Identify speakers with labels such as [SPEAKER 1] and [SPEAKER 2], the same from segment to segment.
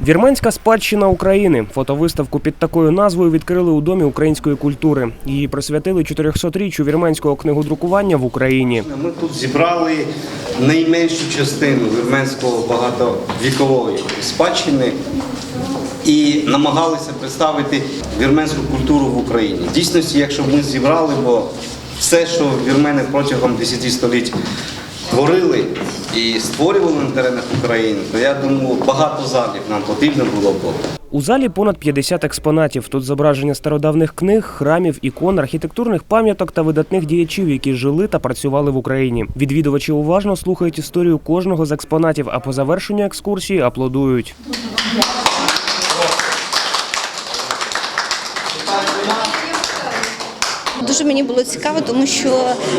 [SPEAKER 1] Вірменська спадщина України. Фотовиставку під такою назвою відкрили у Домі української культури. Її присвятили 400-річчю вірменського книгодрукування в Україні.
[SPEAKER 2] Ми тут зібрали найменшу частину вірменського багатовікової спадщини і намагалися представити вірменську культуру в Україні. Дійсності, якщо б ми зібрали, бо все, що вірмени протягом 10 століть творили і створювали на теренах України, то я думаю, багато залів нам потрібно було б.
[SPEAKER 1] У залі понад 50 експонатів. Тут зображення стародавних книг, храмів, ікон, архітектурних пам'яток та видатних діячів, які жили та працювали в Україні. Відвідувачі уважно слухають історію кожного з експонатів, а по завершенню екскурсії аплодують.
[SPEAKER 3] Дуже мені було цікаво, тому що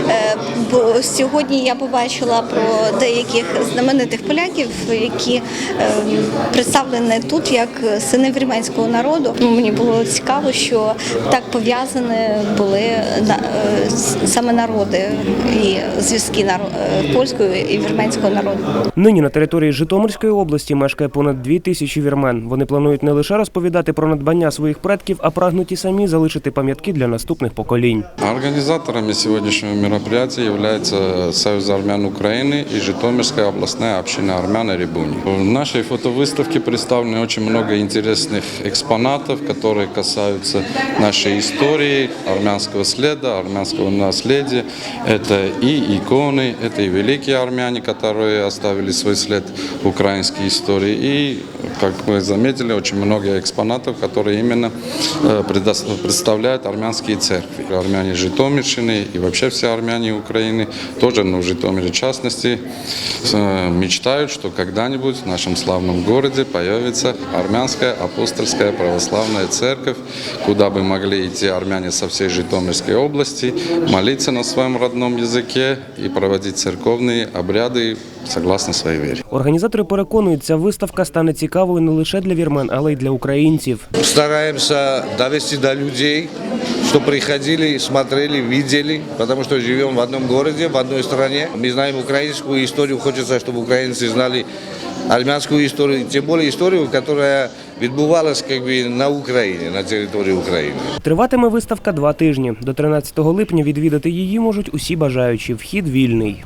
[SPEAKER 3] е, сьогодні я побачила про деяких знаменитих поляків, які е, представлені тут як сини вірменського народу. Ну, Мені було цікаво, що так пов'язані були на- е, саме народи і зв'язки польського і вірменського народу.
[SPEAKER 1] Нині на території Житомирської області мешкає понад дві тисячі вірмен. Вони планують не лише розповідати про надбання своїх предків, а прагнуть і самі залишити пам'ятки для наступних поколінь.
[SPEAKER 4] Организаторами сегодняшнего мероприятия является Союз армян Украины и Житомирская областная община армян и Рябуни. В нашей фотовыставке представлено очень много интересных экспонатов, которые касаются нашей истории, армянского следа, армянского наследия. Это и иконы, это и великие армяне, которые оставили свой след в украинской истории. И, как вы заметили, очень много экспонатов, которые именно э, представляют армянские церкви. Армяне Житомирщины и вообще все армяне Украины, тоже ну, в Житомире в частности, э, мечтают, что когда-нибудь в нашем славном городе появится армянская апостольская православная церковь, куда бы могли идти армяне со всей Житомирской области, молиться на своем родном языке и проводить церковные обряды согласно своей вере.
[SPEAKER 1] Організатори переконують, ця виставка стане цікавою не лише для вірмен, але й для українців.
[SPEAKER 5] Стараемся довести до людей, что приходили, смотрели, видели, потому что живем в одном городе, в одной стране. Мы знаем украинскую историю, хочется, чтобы украинцы знали армянскую историю, тем более историю, которая відбувалась как бы, на Украине, на территории Украины.
[SPEAKER 1] Триватиме виставка два тижні. До 13 липня відвідати її можуть усі бажаючі. Вхід вільний.